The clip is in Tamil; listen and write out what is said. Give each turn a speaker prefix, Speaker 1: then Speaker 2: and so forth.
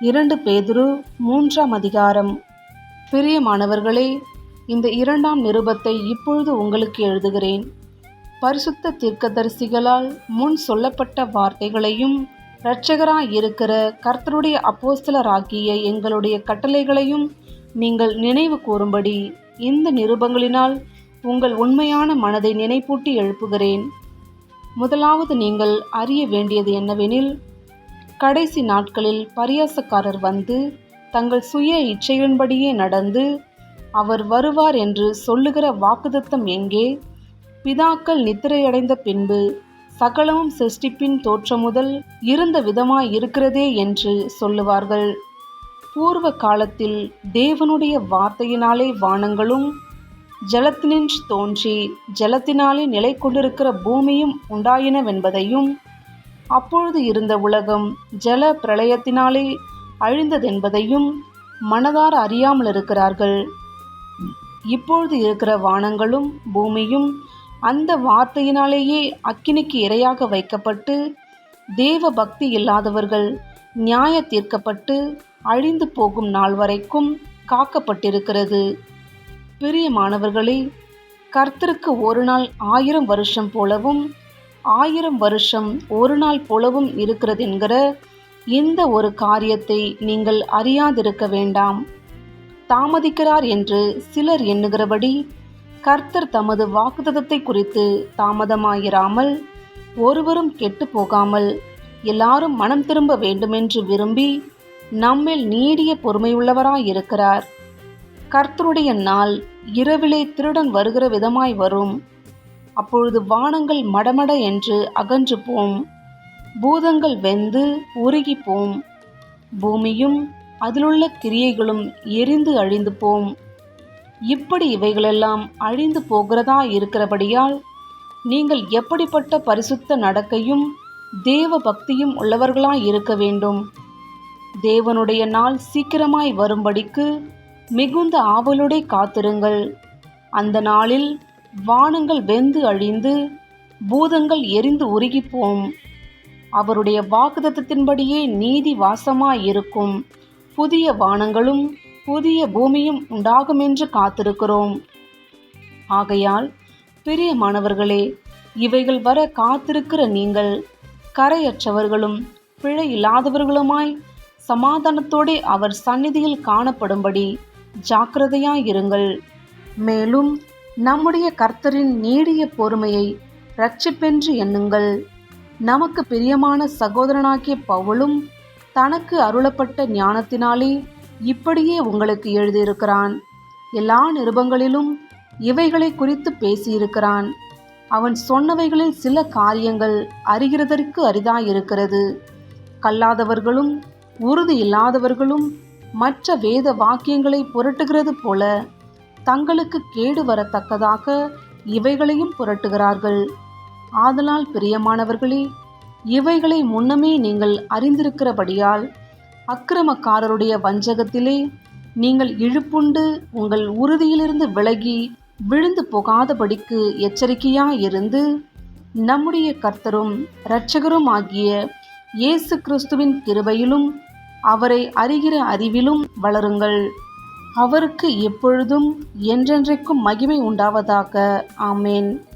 Speaker 1: இரண்டு பேதுரு மூன்றாம் அதிகாரம். பிரியமானவர்களே இந்த இரண்டாம் நிருபத்தை இப்பொழுது உங்களுக்கு எழுதுகிறேன். பரிசுத்த தீர்க்கதரிசிகளால் முன் சொல்லப்பட்ட வார்த்தைகளையும் இருக்கிற கர்த்தருடைய அப்போஸ்தலராகிய எங்களுடைய கட்டளைகளையும் நீங்கள் நினைவு கூறும்படி இந்த நிருபங்களினால் உங்கள் உண்மையான மனதை நினைப்பூட்டி எழுப்புகிறேன். முதலாவது நீங்கள் அறிய வேண்டியது என்னவெனில் கடைசி நாட்களில் பரியாசக்காரர் வந்து தங்கள் சுய இச்சையின்படியே நடந்து அவர் வருவார் என்று சொல்லுகிற வாக்குதத்தம் எங்கே? பிதாக்கள் நித்திரையடைந்த பின்பு சகலமும் சிருஷ்டிப்பின் தோற்றம் முதல் இருந்த விதமாய் இருக்கிறதே என்று சொல்லுவார்கள். பூர்வ காலத்தில் தேவனுடைய வார்த்தையினாலே வானங்களும் ஜலத்தினின்று தோன்றி ஜலத்தினாலே நிலை கொண்டிருக்கிற பூமியும் உண்டாயினவென்பதையும் அப்பொழுது இருந்த உலகம் ஜல பிரளயத்தினாலே அழிந்ததென்பதையும் மனதார் அறியாமல் இருக்கிறார்கள். இப்பொழுது இருக்கிற வானங்களும் பூமியும் அந்த வார்த்தையினாலேயே அக்கினிக்கு இரையாக வைக்கப்பட்டு தேவ பக்தி இல்லாதவர்கள் நியாய தீர்க்கப்பட்டு அழிந்து போகும் நாள் வரைக்கும் காக்கப்பட்டிருக்கிறது. பிரியமானவர்களே கர்த்தருக்கு ஒரு நாள் ஆயிரம் வருஷம் போலவும் ஆயிரம் வருஷம் ஒரு நாள் போலவும் இருக்கிறது என்கிற இந்த ஒரு காரியத்தை நீங்கள் அறியாதிருக்க வேண்டாம். தாமதிக்கிறார் என்று சிலர் எண்ணுகிறபடி கர்த்தர் தமது வாக்குதத்தை குறித்து தாமதமாயிராமல் ஒருவரும் கெட்டு போகாமல் எல்லாரும் மனம் திரும்ப வேண்டுமென்று விரும்பி நம்மில் நீடிய பொறுமையுள்ளவராயிருக்கிறார். கர்த்தருடைய நாள் இரவிலே திருடன் வருகிற விதமாய் வரும். அப்பொழுது வானங்கள் மடமட என்று அகன்று போம் பூதங்கள் வெந்து உருகி போம் பூமியும் அதிலுள்ள கிரியைகளும் எரிந்து அழிந்து போம் இப்படி இவைகளெல்லாம் அழிந்து போகிறதா இருக்கிறபடியால் நீங்கள் எப்படிப்பட்ட பரிசுத்த நடக்கையும் தேவ பக்தியும் உள்ளவர்களாய் இருக்க வேண்டும். தேவனுடைய நாள் சீக்கிரமாய் வரும்படிக்கு மிகுந்த ஆவலுடை காத்திருங்கள். அந்த நாளில் வானங்கள் வெந்து அழிந்து பூதங்கள் எரிந்து உருகிப்போம். அவருடைய வாக்குதத்தத்தின்படியே நீதி வாசமாயிருக்கும். புதிய வானங்களும் புதிய பூமியும் உண்டாகுமென்று காத்திருக்கிறோம். ஆகையால் பிரியமானவர்களே இவைகள் வர காத்திருக்கிற நீங்கள் கரையற்றவர்களும் பிழை இல்லாதவர்களுமாய் சமாதானத்தோடே அவர் சந்நிதியில் காணப்படும்படி ஜாக்கிரதையாயிருங்கள். மேலும் நம்முடைய கர்த்தரின் நீடிய பொறுமையை ரட்சிப்பென்று எண்ணுங்கள். நமக்கு பிரியமான சகோதரனாகிய பவுலும் தனக்கு அருளப்பட்ட ஞானத்தினாலே இப்படியே உங்களுக்கு எழுதியிருக்கிறான். எல்லா நிருபங்களிலும் இவைகளை குறித்து பேசியிருக்கிறான். அவன் சொன்னவைகளில் சில காரியங்கள் அறிகிறதற்கு அரிதாயிருக்கிறது. கல்லாதவர்களும் உறுதி இல்லாதவர்களும் மற்ற வேத வாக்கியங்களை புரட்டுகிறது போல தங்களுக்கு கேடு வரத்தக்கதாக இவைகளையும் புரட்டுகிறார்கள். ஆதலால் பிரியமானவர்களே இவைகளை முன்னமே நீங்கள் அறிந்திருக்கிறபடியால் அக்கிரமக்காரருடைய வஞ்சகத்திலே நீங்கள் இழுப்புண்டு உங்கள் உறுதியிலிருந்து விலகி விழுந்து போகாதபடிக்கு எச்சரிக்கையாயிருந்து நம்முடைய கர்த்தரும் இரட்சகரும் ஆகிய இயேசு கிறிஸ்துவின் கிருபையிலும் அவரை அறிகிற அறிவிலும் வளருங்கள். அவருக்கு எப்பொழுதும் என்றென்றைக்கும் மகிமை உண்டாவதாக. ஆமேன்.